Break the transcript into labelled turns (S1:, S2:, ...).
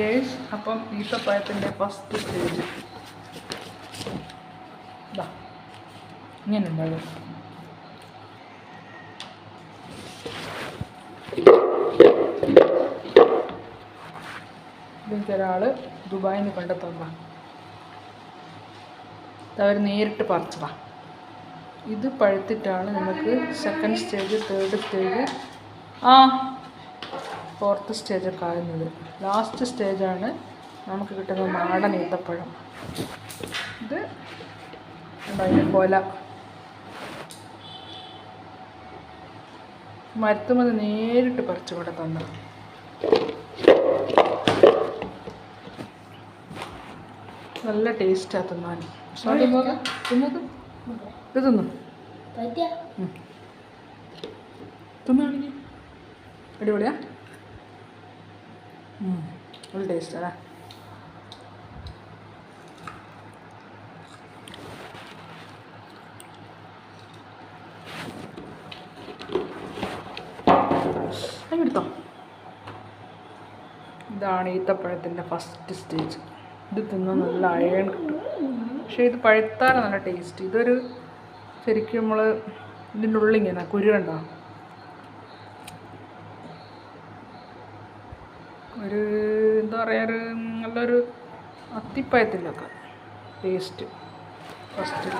S1: Girls അപ്പം ഈത്തപ്പഴത്തിന്റെ first stage ഇങ്ങനെ ഉണ്ടാകും ഇതെനിക്ക് ഒരാൾ ദുബായിൽ നിന്ന് അവർ നേരിട്ട് പറിച്ചതാ. ഇത് പഴുത്തിട്ടാണ് നമുക്ക് സെക്കൻഡ് സ്റ്റേജ് തേർഡ് സ്റ്റേജ് ആ ഫോർത്ത് സ്റ്റേജൊക്കെ ആകുന്നത്. ലാസ്റ്റ് സ്റ്റേജാണ് നമുക്ക് കിട്ടുന്ന നാടൻ ഈത്തപ്പഴം. ഇത് അതിന്റെ കൊല. മരത്തുമത് നേരിട്ട് പറിച്ചു ഇവിടെ തന്ന. നല്ല ടേസ്റ്റാണ് തിന്നാൻ. ഇത് തിന്നു? തിന്നാണെങ്കിൽ അടിപൊളിയാ? ഉം, ടേസ്റ്റ് എടുത്തോ. ഇതാണ് ഈത്തപ്പഴത്തിന്റെ ഫസ്റ്റ് സ്റ്റേജ് ഇത് തിന്നാൻ നല്ല അയൺ കിട്ടും. പക്ഷേ ഇത് പഴുത്താൽ നല്ല ടേസ്റ്റ് ഇതൊരു ശരിക്കും നമ്മൾ ഇതിന്റെ ഉള്ളിൽ ഇങ്ങനെ ഒരു എന്താ പറയുക ഒരു നല്ലൊരു അത്തിപ്പയത്തിലൊക്കെ ടേസ്റ്റ് ഫസ്റ്റ്